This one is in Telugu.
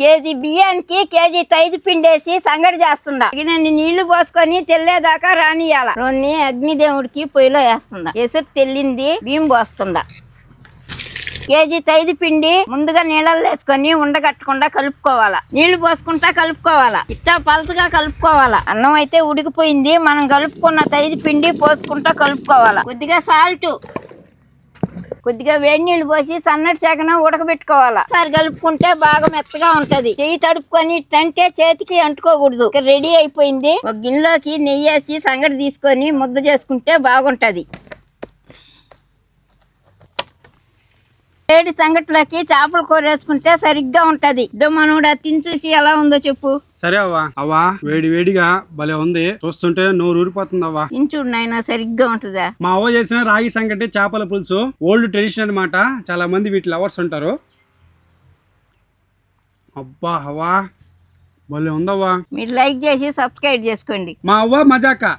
కేజీ బియ్యానికి కేజీ తైదు పిండేసి సంగడి చేస్తుందా? తగినన్ని నీళ్ళు పోసుకొని తెల్లేదాకా రానియాల రెండు అగ్నిదేవుడికి పొయ్యిలో వేస్తుందా? ఎసురు తెల్లింది బియ్యం పోస్తుందా? కేజీ తైదు పిండి ముందుగా నీళ్ళలో వేసుకొని ఉండగట్టకుండా కలుపుకోవాలా? నీళ్ళు పోసుకుంటా కలుపుకోవాలా? ఇట్టా పలచగా కలుపుకోవాలా? అన్నం అయితే ఉడికిపోయింది మనం కలుపుకున్న తైదు పిండి పోసుకుంటా కలుపుకోవాలా? కొద్దిగా సాల్ట్. కొద్దిగా వేడి నీళ్ళు పోసి సన్నటి శాఖన ఉడకబెట్టుకోవాలా. ఒకసారి కలుపుకుంటే బాగా మెత్తగా ఉంటది. చెయ్యి తడుపుకొని ఇట్టంటే చేతికి అంటుకోకూడదు. రెడీ అయిపోయింది. ఒక గిన్నెలోకి నెయ్యి వేసి సంగటి తీసుకొని ముద్ద చేసుకుంటే బాగుంటది. వేడి సంగట్లోకి చేపల కూర వేసుకుంటే సరిగ్గా ఉంటది. ఇదో మనోడు తిని చూసి ఎలా ఉందో చెప్పు. సరే అవ్వా. అవ్వా వేడి వేడిగా భలే ఉంది. చూస్తుంటే నోరు ఊరిపోతుంది అవ్వా. తిని చూడు నాయన సరిగ్గా ఉంటుందా? మా అవ్వ చేసిన రాగి సంగటి చేపల పులుసు ఓల్డ్ ట్రెడిషన్ అన్నమాట చాలా మంది వీటి లవర్స్ ఉంటారు. అబ్బా అవ్వా. భలే ఉందవ్వా. మీరు లైక్ చేసి సబ్స్క్రైబ్ చేసుకోండి. మా అవ్వ మజాక.